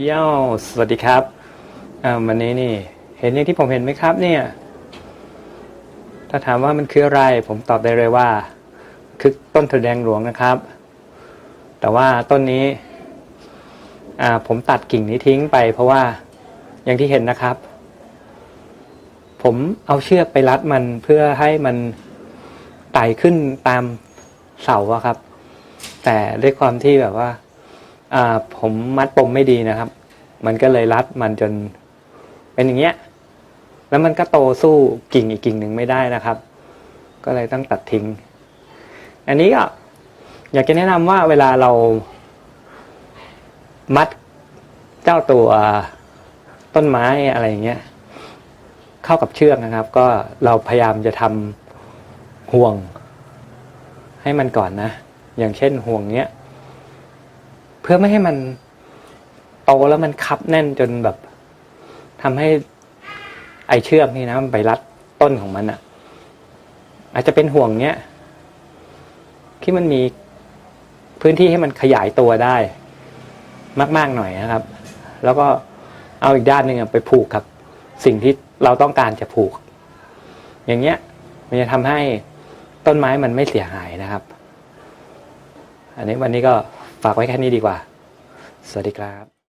เย้าสวัสดีครับอ่าวันนี้นี่ เห็นอย่างที่ผมเห็นไหมครับเนี่ย ถ้าถามว่ามันคืออะไร ผมตอบได้เลยว่า คือต้นถั่วแดงหลวงนะครับ แต่ว่าต้นนี้อ่าผมตัดกิ่งนี้ทิ้งไป เพราะว่าอย่างที่เห็นนะครับ ผมเอาเชือกไปรัดมันเพื่อให้มันไต่ขึ้นตามเสาอะครับ แต่ด้วยความที่แบบว่า ผมมัดปมไม่ดีนะครับ มันก็เลยรัดมันจนเป็นอย่างเงี้ย แล้วมันก็โตสู้กิ่งอีกกิ่งหนึ่งไม่ได้นะครับ ก็เลยต้องตัดทิ้ง อันนี้ก็อยากจะแนะนำว่าเวลาเรามัดเจ้าตัวต้นไม้อะไรอย่างเงี้ย เข้ากับเชือกนะครับ ก็เราพยายามจะทำห่วงให้มันก่อนนะ อย่างเช่นห่วงเนี้ย เพื่อไม่ให้มันโตแล้วมันคับแน่นจนแบบทำให้ไอเชือกนี่นะมันไปรัดต้นของมันอะ่ะ อาจจะเป็นห่วงเนี้ยที่มันมีพื้นที่ให้มันขยายตัวได้ มาก ๆหน่อยนะครับ แล้วก็เอาอีกด้านหนึ่งไปผูกกับ สิ่งที่เราต้องการจะผูก อย่างเงี้ย มันจะทำให้ต้นไม้มันไม่เสียหายนะครับ อันนี้วันนี้ก็ ฝากไว้แค่นี้ดีกว่า สวัสดีครับ